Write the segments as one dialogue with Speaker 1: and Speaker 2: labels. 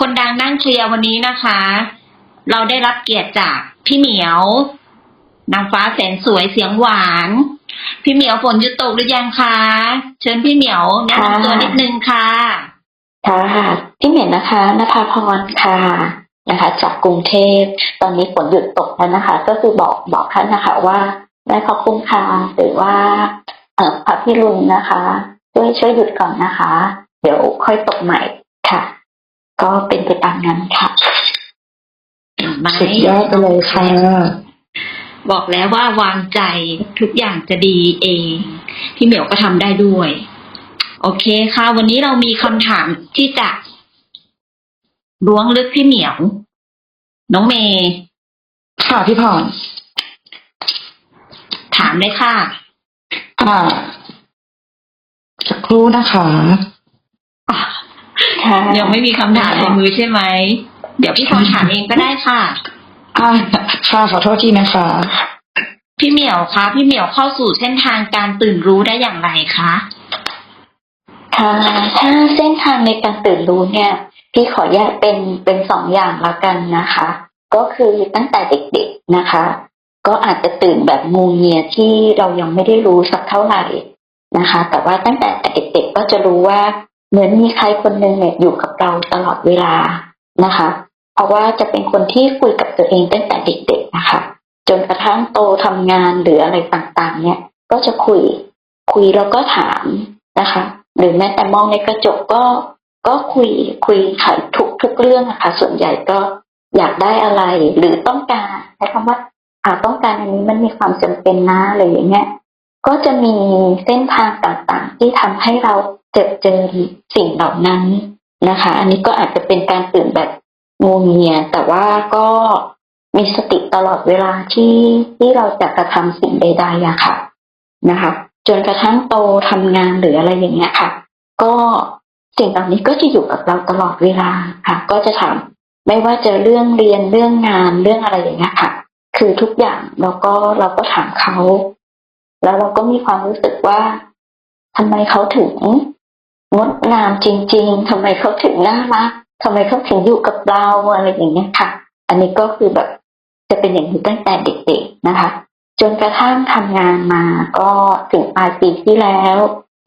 Speaker 1: คนดังนั่งเคลียร์วันนี้นะคะ เราได้รับเกียรติจากพี่เหมียวนางฟ้าแสนสวยเสียงหวาน พี่เหมียวฝนหยุดตกหรือยังคะ เชิญพี่เหมียวแนะนำตัวนิดนึงค่ะ
Speaker 2: ค่ะพี่เหม็นนะคะนภาพรค่ะนะคะ จากกรุงเทพตอนนี้ฝนหยุดตกแล้วนะคะ ก็คือบอกบอกท่านนะคะ ว่าแม่พระคุ้มค่ะหรือว่า เอ่อพระพี่รุนนะคะช่วยช่วยหยุดก่อนนะคะ เดี๋ยวค่อยตกใหม่ ก็เป็นไปตามนั้นค่ะ
Speaker 1: เห็นไหม
Speaker 3: สุดยอดไปเลยค่ะ
Speaker 1: บอกแล้วว่าวางใจทุกอย่างจะดีเอง พี่เหมียวก็ทำได้ด้วย โอเคค่ะ วันนี้เรามีคำถามที่จะล้วงลึกพี่เหมียว น้องเมย์
Speaker 3: ค่ะพี่พร
Speaker 1: ถามเลยค่ะ
Speaker 3: อ่าสักครู่นะคะ
Speaker 2: ค่ะ
Speaker 1: ยังไม่มีคำถามในมือใช่ไหม เดี๋ยวพี่พรถามเองก็ได้ค่ะ
Speaker 3: อ่าค่ะขอโทษทีนะคะ
Speaker 1: พี่เหมียวคะพี่เหมียวเข้าสู่เส้นทางการตื่นรู้ได้อย่างไรคะ
Speaker 2: ค่ะถ้าเส้นทางในการตื่นรู้เนี่ย พี่ขอแยกเป็นเป็นสองอย่างละกันนะคะ ก็คือตั้งแต่เด็กๆนะคะ ก็อาจจะตื่นแบบงูเงียที่เรายังไม่ได้รู้สักเท่าไหร่นะคะ แต่ว่าตั้งแต่เด็กๆก็จะรู้ว่า เหมือนมีใครคนหนึ่งเนี่ยอยู่กับเราตลอดเวลานะคะ เพราะว่าจะเป็นคนที่คุยกับตัวเองตั้งแต่เด็กๆนะคะ จนกระทั่งโตทำงานหรืออะไรต่างๆ เนี่ย ก็จะคุยคุยแล้วก็ถามนะคะ หรือแม้แต่มองในกระจกก็ก็คุยคุยค่ะทุกทุกเรื่องอะคะ ส่วนใหญ่ก็อยากได้อะไร หรือต้องการใช้คำว่าอาต้องการอันนี้มันมีความจำเป็นนะอะไรอย่างเงี้ย ก็จะมีเส้นทางต่างๆ ที่ทำให้เรา จอเจอสิ่งเหล่านั้นนะคะ อันนี้ก็อาจจะเป็นการตื่นแบบงูเงียแต่ว่าก็มีสติตลอดเวลาที่ที่เราจะกระทำสิ่งใดๆอะค่ะนะคะ จนกระทั่งโตทำงานหรืออะไรอย่างเงี้ยค่ะ ก็สิ่งเหล่านี้ก็จะอยู่กับเราตลอดเวลาค่ะ ก็จะถามไม่ว่าจะเรื่องเรียนเรื่องงานเรื่องอะไรอย่างเงี้ยค่ะ คือทุกอย่างเราก็เราก็ถามเขา แล้วเราก็มีความรู้สึกว่าทำไมเขาถึง งดงามจริง ๆทำไมเขาถึงน่ารักทำไมเขาถึงอยู่กับเราอะไรอย่างเงี้ยค่ะ อันนี้ก็คือแบบจะเป็นอย่างนี้ตั้งแต่เด็กๆนะคะ จนกระทั่งทำงานมาก็ถึงปลายปีที่แล้ว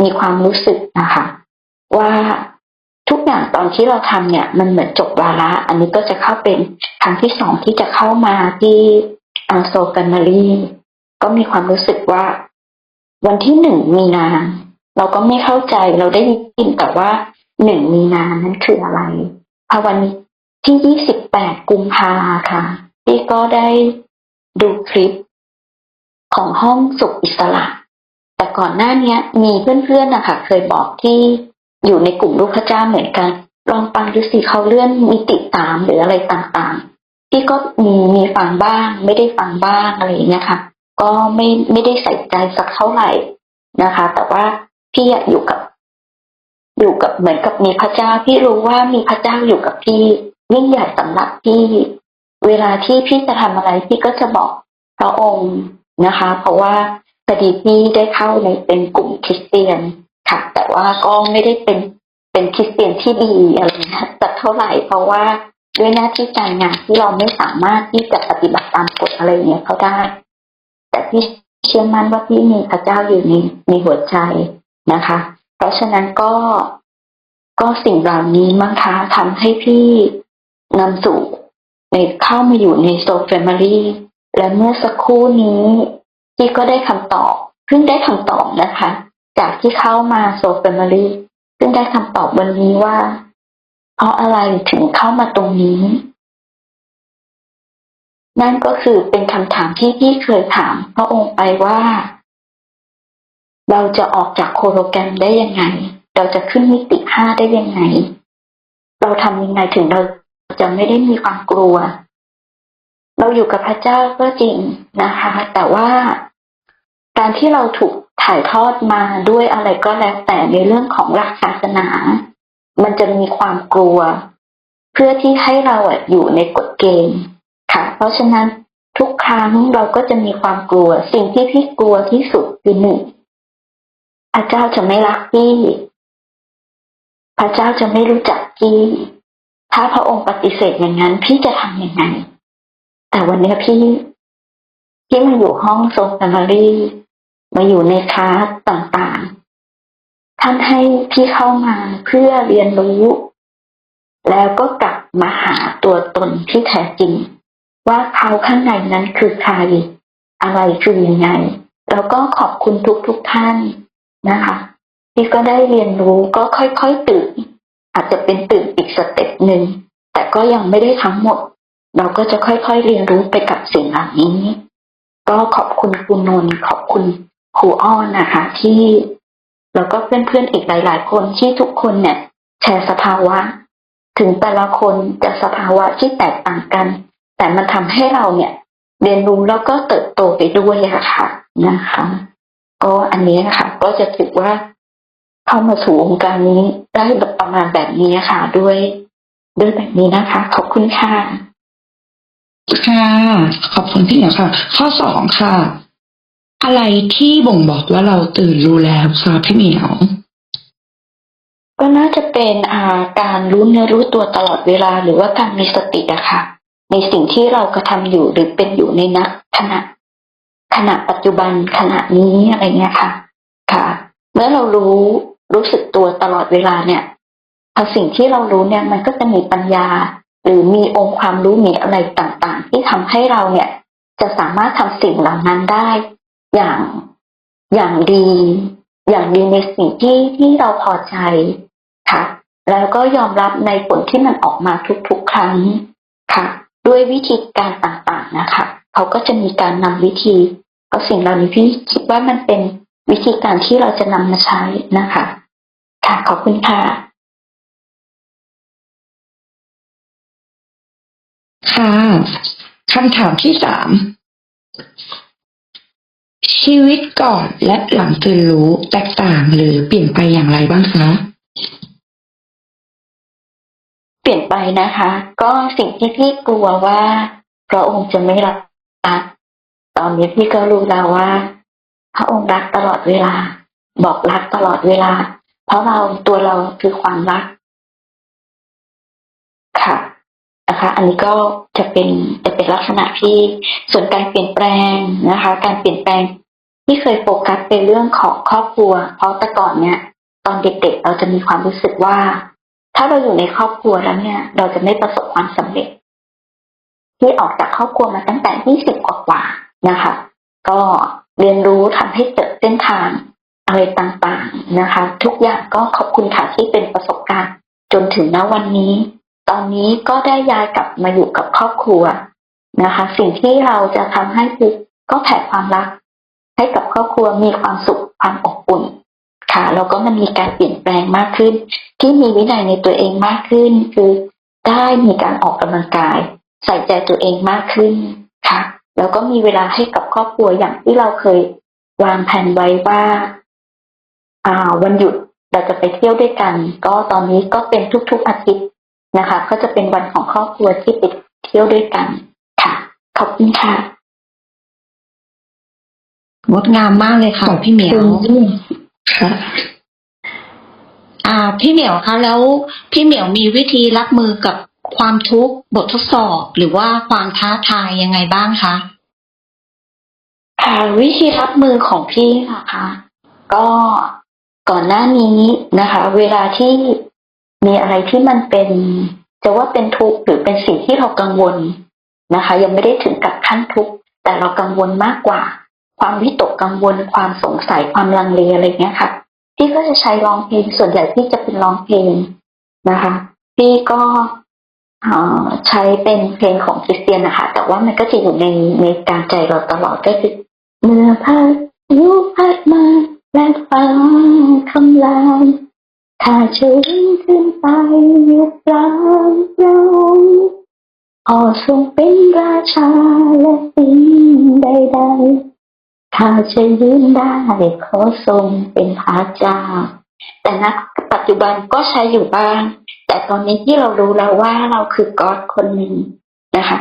Speaker 2: มีความรู้สึกนะคะ ว่าทุกอย่างตอนที่เราทำเนี่ย มันเหมือนจบวาระอันนี้ก็จะเข้าเป็นครั้งที่สองที่จะเข้ามาที่อังโซกันมารีก็มีความรู้สึกว่า วันที่หนึ่งมีนา เราก็ไม่เข้าใจเราได้ยินแต่ว่าหนึ่งมีนานั้นคืออะไรพอวันที่ยี่สิบแปดกุมภาค่ะที่ก็ได้ดูคลิปของห้องสุขอิสระ แต่ก่อนหน้านี้มีเพื่อนๆนะคะเคยบอกที่อยู่ในกลุ่มลูกพระเจ้าเหมือนกัน ลองฟังดูสิเขาเลื่อนมิติสามหรืออะไรต่างๆที่ก็มีมีฟังบ้าง ไม่ได้ฟังบ้างอะไรอย่างเงี้ยค่ะ ก็ไม่ไม่ได้ใส่ใจสักเท่าไหร่นะคะ แต่ว่า พี่อะอยู่กับ อยู่กับเหมือนกับมีพระเจ้า พี่รู้ว่ามีพระเจ้าอยู่กับพี่ ยิ่งใหญ่สำหรับพี่ เวลาที่พี่จะทำอะไรพี่ก็จะบอกพระองค์นะคะ เพราะว่าพอดีพี่ได้เข้าในเป็นกลุ่มคริสเตียนค่ะ แต่ว่าก็ไม่ได้เป็นเป็นคริสเตียนที่ดีอะไรนะสักเท่าไหร่เพราะว่าด้วยหน้าที่การงานที่เราไม่สามารถที่จะปฏิบัติตามกฎอะไรอย่างเงี้ยเขาได้ แต่พี่เชื่อมั่นว่าพี่มีพระเจ้าอยู่ในในหัวใจ นะคะ เพราะฉะนั้นก็ก็สิ่งเหล่านี้มั้งคะทำให้พี่นำสู่ในเข้ามาอยู่ในโซลแฟมิลี่และเมื่อสักครู่นี้พี่ก็ได้คำตอบเพิ่งได้คำตอบนะคะ จากที่เข้ามาโซลแฟมิลี่เพิ่งได้คำตอบวันนี้ว่า เพราะอะไรถึงเข้ามาตรงนี้ นั่นก็คือเป็นคำถามที่พี่เคยถามพระองค์ไปว่า เราจะออกจากโคโลแกรมได้ยังไง เราจะขึ้นมิติห้าได้ยังไง เราทำยังไงถึงเราจะไม่ได้มีความกลัว เราอยู่กับพระเจ้าก็จริงนะคะ แต่ว่าการที่เราถูกถ่ายทอดมาด้วยอะไรก็แล้วแต่ในเรื่องของหลักศาสนา มันจะมีความกลัว เพื่อที่ให้เราอยู่ในกฎเกณฑ์ค่ะ เพราะฉะนั้นทุกครั้งเราก็จะมีความกลัว สิ่งที่พี่กลัวที่สุดคือหนึ่ง ระเจ้าจะไม่รักพี่พระเจ้าจะไม่รู้จักพี่ถ้าพระองค์ปฏิเสธอย่างนั้น พี่จะทำยังไง แต่วันนี้พี่ พี่มาอยู่ห้องโซนแฟมิลี่ มาอยู่ในคลาสต่างๆ ท่านให้พี่เข้ามาเพื่อเรียนรู้ แล้วก็กลับมาหาตัวตนที่แท้จริง ว่าเขาข้างในนั้นคือใคร อะไรคือยังไง แล้วก็ขอบคุณทุกๆทท่าน นะคะที่ก็ได้เรียนรู้ก็ค่อยๆตื่น อาจจะเป็นตื่นอีกสเต็ปหนึ่งแต่ก็ยังไม่ได้ทั้งหมด เราก็จะค่อยๆเรียนรู้ไปกับสิ่งเหล่านี้ ก็ขอบคุณครูนนท์ขอบคุณครูอ้อนนะคะ ที่แล้วก็เพื่อนๆอีกหลาย ๆ คนที่ทุกคนเนี่ย แชร์สภาวะ ถึงแต่ละคนจะสภาวะที่แตกต่างกัน แต่มันทำให้เราเนี่ย เรียนรู้แล้วก็เติบโตไปด้วยอะค่ะนะคะ ก็อันนี้นะคะ ก็จะถือว่าเข้ามาสู่วงการนี้ได้ประมาณแบบนี้ค่ะ ด้วยด้วยแบบนี้นะคะ ขอบคุณค่ะ
Speaker 3: ค่ะ ขอบคุณพี่เหมียวค่ะ ข้อสองค่ะ อะไรที่บ่งบอกว่าเราตื่นรู้แล้วคะพี่เหมียว
Speaker 2: ก็น่าจะเป็นอ่าการรู้เนื้อรู้ตัวตลอดเวลาหรือว่าการมีสติอะค่ะ ในสิ่งที่เรากระทำอยู่หรือเป็นอยู่ในณขณะขณะปัจจุบันขณะนี้อะไรเงี้ยค่ะค่ะ เมื่อเรารู้รู้สึกตัวตลอดเวลาเนี่ยพอสิ่งที่เรารู้เนี่ย มันก็จะมีปัญญา หรือมีองค์ความรู้มีอะไรต่างๆ ที่ทำให้เราเนี่ย จะสามารถทำสิ่งเหล่านั้นได้ อย่างอย่างดี อย่างดีในสิ่งที่ที่เราพอใจค่ะ แล้วก็ยอมรับในผลที่มันออกมาทุกๆครั้งค่ะ ด้วยวิธีการต่างๆนะคะ เขาก็จะมีการนำวิธีเอาสิ่งเหล่านี้พี่คิดว่ามันเป็น วิธีการที่เราจะนำมาใช้นะคะ ค่ะ ขอบคุณค่ะ
Speaker 3: ค่ะคำถามที่สามชีวิตก่อนและหลังตื่นรู้แตกต่างหรือเปลี่ยนไปอย่างไรบ้างคะ
Speaker 2: เปลี่ยนไปนะคะ ก็สิ่งที่พี่กลัวว่าพระองค์จะไม่รักตอนนี้พี่ก็รู้แล้วว่า พระองค์รักตลอดเวลา บอกรักตลอดเวลา เพราะเราตัวเราคือความรัก ค่ะนะคะ อันนี้ก็จะเป็นจะเป็นลักษณะที่ส่วนการเปลี่ยนแปลงนะคะ การเปลี่ยนแปลงที่เคยโฟกัสเป็นเรื่องของครอบครัว เพราะแต่ก่อนเนี่ย ตอนเด็กๆเราจะมีความรู้สึกว่า ถ้าเราอยู่ในครอบครัวแล้วเนี่ย เราจะไม่ประสบความสำเร็จ ที่ออกจากครอบครัวมาตั้งแต่ยี่สิบกว่าๆนะคะ ก็ เรียนรู้ทำให้เกิดเส้นทางอะไรต่างๆนะคะ ทุกอย่างก็ขอบคุณค่ะที่เป็นประสบการณ์ จนถึงณวันนี้ ตอนนี้ก็ได้ย้ายกลับมาอยู่กับครอบครัวนะคะ สิ่งที่เราจะทำให้คือก็แผ่ความรัก ให้กับครอบครัวมีความสุขความอบอุ่นค่ะแล้วก็มันมีการเปลี่ยนแปลงมากขึ้น ที่มีวินัยในตัวเองมากขึ้น คือได้มีการออกกำลังกาย ใส่ใจตัวเองมากขึ้นค่ะ แล้วก็มีเวลาให้กับครอบครัวอย่างที่เราเคยวางแผนไว้ว่า อ่า วันหยุดเราจะไปเที่ยวด้วยกัน ก็ตอนนี้ก็เป็นทุกๆอาทิตย์นะคะ ก็จะเป็นวันของครอบครัวที่ไปเที่ยวด้วยกันค่ะ ขอบคุณค่ะ
Speaker 1: งดงามมากเลยค่ะพี่เหมียว
Speaker 3: ค่ะ
Speaker 1: อ่า พี่เหมียวคะแล้วพี่เหมียวมีวิธีรับมือกับ ความทุกข์บททดสอบหรือว่าความท้าทายยังไงบ้างคะ
Speaker 2: ค่ะวิธีรับมือของพี่นะคะก็ก่อนหน้านี้นะคะ เวลาที่มีอะไรที่มันเป็น จะว่าเป็นทุกข์หรือเป็นสิ่งที่เรากังวลนะคะ ยังไม่ได้ถึงกับขั้นทุกข์แต่เรากังวลมากกว่า ความวิตกกังวลความสงสัยความลังเลอะไรเงี้ยค่ะพี่ก็จะใช้ร้องเพลงส่วนใหญ่พี่จะเป็นร้องเพลงนะคะ พี่ก็ ใช้เป็นเพลงของคริสเตียนนะคะ แต่ว่ามันก็จะอยู่ในในการใจเราตลอดก็คือเมื่อพายุพัดมาและฟ้าคำลายข้าจะวิ่งขึ้นไปยู่กลางเราพอทรงเป็นราชาและสิ่งใดๆข้าจะยืนได้ขอทรงเป็นพระเจ้า แต่ณปัจจุบันก็ใช้อยู่บ้าง แต่ตอนนี้ที่เรารู้แล้วว่าเราคือก๊อดคนหนึ่งนะคะ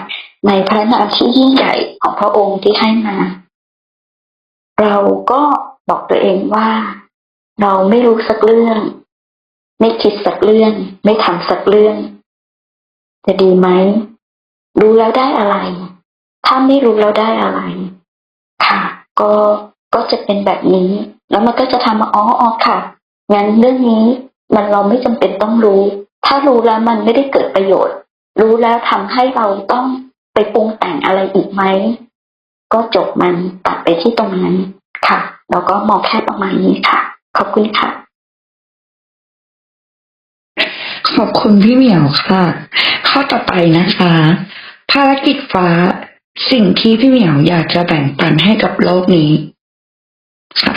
Speaker 2: ในพระนามที่ยิ่งใหญ่ของพระองค์ที่ให้มา เราก็บอกตัวเองว่า เราไม่รู้สักเรื่อง ไม่คิดสักเรื่อง ไม่ทำสักเรื่อง จะดีไหมรู้แล้วได้อะไร ถ้าไม่รู้แล้วได้อะไร ค่ะ ก็ก็จะเป็นแบบนี้ แล้วมันก็จะทำมาอ๋ออ๋อค่ะงั้นเรื่องนี้มันเราไม่จำเป็นต้องรู้ ถ้ารู้แล้วมันไม่ได้เกิดประโยชน์ รู้แล้วทำให้เราต้องไปปรุงแต่งอะไรอีกไหม ก็จบมันตัดไปที่ตรงนั้นค่ะ แล้วก็มองแค่ประมาณนี้ค่ะ ขอบคุณค่ะ
Speaker 3: ขอบคุณพี่เหมียวค่ะ ข้อต่อไปนะคะ ภารกิจฟ้า สิ่งที่พี่เหมียวอยากจะแบ่งปันให้กับโลกนี้ค่ะ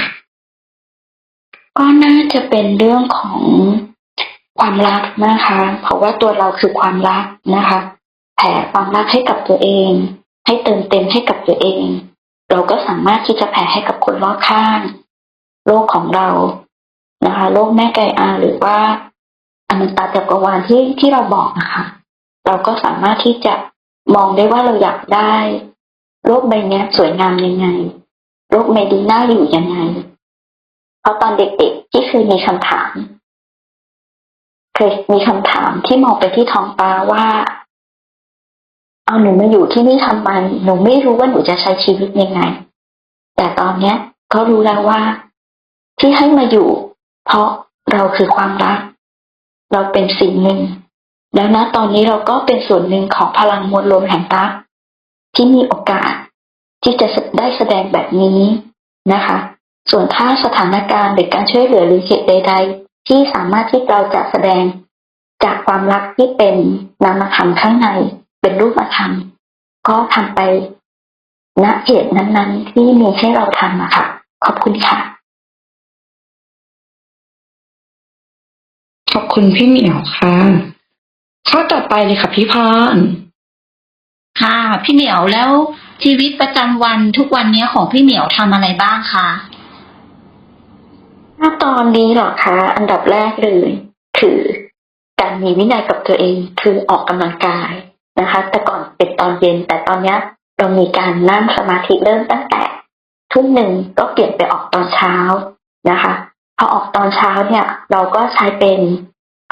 Speaker 2: ก็น่าจะเป็นเรื่องของ ความรักนะคะ เพราะว่าตัวเราคือความรักนะคะ แผ่ความรักให้กับตัวเอง ให้เติมเต็มให้กับตัวเอง เราก็สามารถที่จะแผ่ให้กับคนรอบข้าง โลกของเรานะคะ โลกแม่ไก่อาหรือว่าอนันตจักรวาลที่ที่เราบอกนะคะ เราก็สามารถที่จะมองได้ว่าเราอยากได้ โลกใบนี้สวยงามยังไง โลกใบนี้น่าอยู่ยังไง เพราะตอนเด็กๆที่เคยมีคำถาม เคยมีคำถามที่มองไปที่ท้องฟ้าว่า เอาหนูมาอยู่ที่นี่ทำไมหนูไม่รู้ว่าหนูจะใช้ชีวิตยังไง แต่ตอนเนี้ยก็รู้แล้วว่า ที่ให้มาอยู่ เพราะเราคือความรัก เราเป็นสิ่งหนึ่ง แล้วนะตอนนี้เราก็เป็นส่วนหนึ่งของพลังมวลรวมแห่งรักที่มีโอกาส ที่จะได้แสดงแบบนี้นะคะ ส่วนถ้าสถานการณ์หรือการช่วยเหลือหรือเหตุใด ๆ ที่สามารถที่เราจะแสดงจากความรักที่เป็นนามธรรมข้างในเป็นรูปธรรม ก็ทำไปณเหตุนั้น ๆ ที่มีให้เราทำอะค่ะขอบคุณค่ะ
Speaker 3: ขอบคุณพี่เหมียวค่ะข้อต่อไปเลยค่ะพี่พร
Speaker 1: ค่ะ พี่เหมียวแล้วชีวิตประจำวันทุกวันเนี้ยของพี่เหมียวทำอะไรบ้างคะ
Speaker 2: ถ้าตอนนี้หรอคะ อันดับแรกเลย คือการมีวินัยกับตัวเองคือออกกำลังกายนะคะ แต่ก่อนเป็นตอนเย็น แต่ตอนนี้เรามีการนั่งสมาธิเริ่มตั้งแต่ทุ่มหนึ่งก็เปลี่ยนไปออกตอนเช้านะคะพอออกตอนเช้าเนี่ย เราก็ใช้เป็น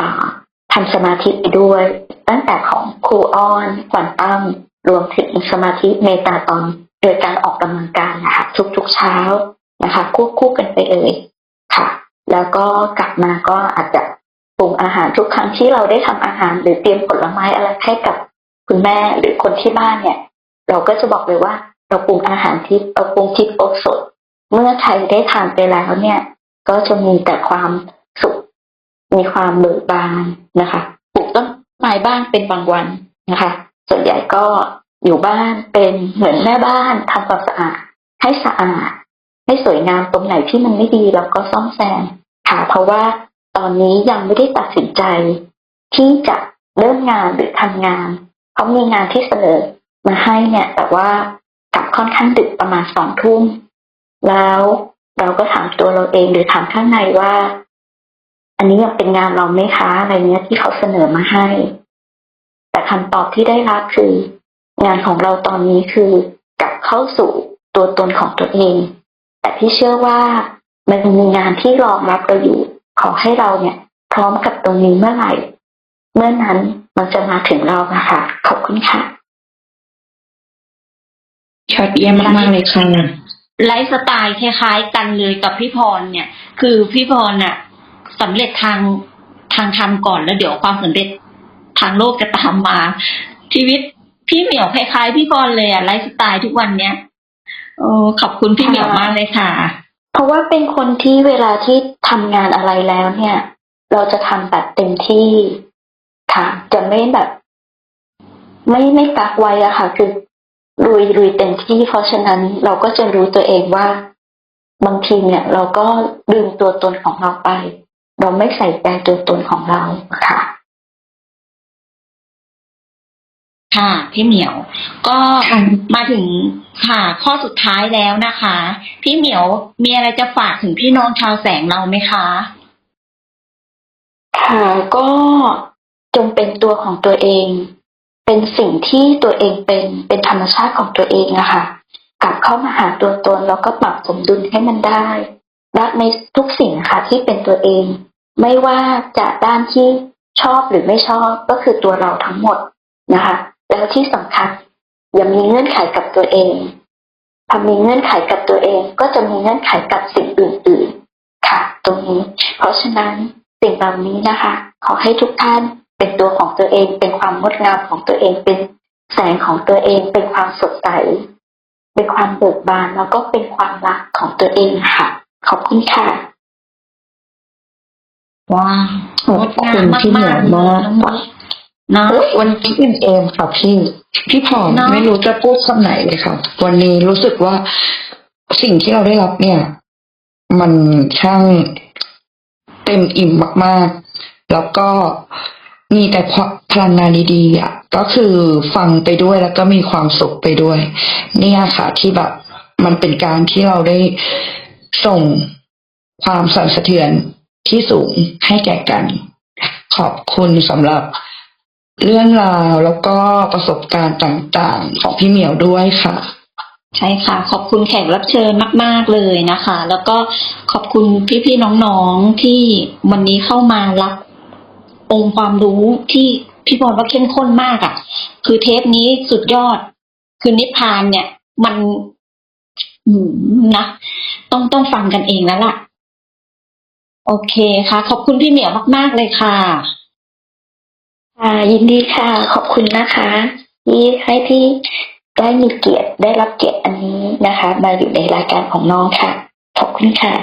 Speaker 2: อ่าทำสมาธิไปด้วย ตั้งแต่ของครูอ้อนขวัญตั้มรวมถึงสมาธิเมตตาตอนโดยการออกกำลังกายนะคะทุกๆเช้านะคะควบคู่กันไปเลย ค่ะ แล้วก็กลับมาก็อาจจะปรุงอาหารทุกครั้งที่เราได้ทำอาหาร หรือเตรียมผลไม้อะไรให้กับคุณแม่หรือคนที่บ้านเนี่ย เราก็จะบอกเลยว่าเราปรุงอาหารทิพเราปรุงทิพย์อบสด เมื่อใครได้ทานไปแล้วเนี่ย ก็จะมีแต่ความสุข มีความเบิกบานนะคะปลูกต้นไม้บ้างเป็นบางวันนะคะ ส่วนใหญ่ก็อยู่บ้านเป็นเหมือนแม่บ้านทำความสะอาดให้สะอาด ให้สวยงามตรงไหนที่มันไม่ดีเราก็ซ่อมแซมค่ะเพราะว่าตอนนี้ยังไม่ได้ตัดสินใจ ที่จะเริ่มงานหรือทำงานเขามีงานที่เสนอมาให้เนี่ย แต่ว่ากลับค่อนข้างดึกประมาณสองทุ่มแล้วเราก็ถามตัวเราเองหรือถามข้างในว่า อันนี้ยังเป็นงานเราไหมคะอะไรเนี้ยที่เขาเสนอมาให้ แต่คำตอบที่ได้รับคือ งานของเราตอนนี้คือกลับเข้าสู่ตัวตนของตัวเอง แต่พี่เชื่อว่ามันมีงานที่รองรับเราอยู่ ขอให้เราเนี่ย พร้อมกับตรงนี้เมื่อไหร่ เมื่อนั้นมันจะมาถึงเรานะคะ ขอบคุณค่ะ
Speaker 3: ยอดเยี่ยมมากๆเลยค่ะ
Speaker 1: ไลฟ์สไตล์คล้ายๆกันเลยกับพี่พรเนี่ย คือพี่พรน่ะสำเร็จทางทางธรรมก่อนแล้วเดี๋ยวความสำเร็จทางโลกจะตามมา ชีวิตพี่เหมียวคล้ายๆพี่พรเลยอะไลฟ์สไตล์ทุกวันเนี้ย โอ้ขอบคุณพี่เหมียวมากเลยค่ะ
Speaker 2: เพราะว่าเป็นคนที่เวลาที่ทำงานอะไรแล้วเนี่ย เราจะทำแบบเต็มที่ค่ะ จะไม่แบบ ไม่ไม่กักไว้อะค่ะ คือลุยลุยเต็มที่ เพราะฉะนั้นเราก็จะรู้ตัวเองว่า บางทีเนี่ย เราก็ลืมตัวตนของเราไป เราไม่ใส่ใจตัวตนของเราค่ะ
Speaker 1: ค่ะพี่เหมียว ก็
Speaker 3: ค่ะ
Speaker 1: มาถึงค่ะ ข้อสุดท้ายแล้วนะคะ พี่เหมียวมีอะไรจะฝากถึงพี่น้องชาวแสงเราไหมคะ
Speaker 2: ค่ะก็จงเป็นตัวของตัวเอง เป็นสิ่งที่ตัวเองเป็นเป็นธรรมชาติของตัวเองอะค่ะกลับเข้ามาหาตัวตนแล้วก็ปรับสมดุลให้มันได้รักในทุกสิ่งค่ะที่เป็นตัวเอง ไม่ว่าจะด้านที่ชอบหรือไม่ชอบก็คือตัวเราทั้งหมดนะคะ แล้วที่สำคัญอย่ามีเงื่อนไขกับตัวเองพอมีเงื่อนไขกับตัวเองก็จะมีเงื่อนไขกับสิ่งอื่น ๆ ค่ะ ตรงนี้ เพราะฉะนั้นสิ่งเหล่านี้นะคะ ขอให้ทุกท่านเป็นตัวของตัวเอง เป็นความงดงามของตัวเอง เป็นแสงของตัวเอง เป็นความสดใส เป็นความเบิกบาน แล้วก็เป็นความรักของตัวเองค่ะ ขอบคุณค่ะ
Speaker 1: ว้าว
Speaker 3: ขอบคุณพี่เหมียวมาก
Speaker 1: น้องมุก เนาะ
Speaker 3: เอ้ยวันนี้อิ่มเอมค่ะพี่พี่ผอม
Speaker 1: เนอะ
Speaker 3: ไม่รู้จะพูดคำไหนเลยค่ะ วันนี้รู้สึกว่าสิ่งที่เราได้รับเนี่ย มันช่างเต็มอิ่มมากๆ แล้วก็มีแต่พลังงานดีๆอะก็คือฟังไปด้วยแล้วก็มีความสุขไปด้วย เนี่ยค่ะที่แบบมันเป็นการที่เราได้ส่งความสั่นสะเทือนที่สูงให้แก่กัน ขอบคุณสำหรับ เรื่องราวแล้วก็ประสบการณ์ต่างๆ ของพี่เหมียวด้วยค่ะ
Speaker 1: ใช่ค่ะ ขอบคุณแขกรับเชิญมาก ๆเลยนะคะ แล้วก็ขอบคุณพี่ๆน้องๆที่วันนี้เข้ามารับองค์ความรู้ที่พี่บอลว่าเข้มข้นมากอะ่ะ คือเทปนี้สุดยอด คือนิพพานเนี่ย มันอืนะต้องต้องฟังกันเองแล้วล่ะ โอเคค่ะ ขอบคุณพี่เหมียวมาก ๆ เลยค่ะ
Speaker 2: ค่ะยินดีค่ะ ขอบคุณนะคะ ที่ให้พี่ได้มีเกียรติได้รับเกียรติอันนี้นะคะ มาอยู่ในรายการของน้องค่ะ ขอบคุณค่ะ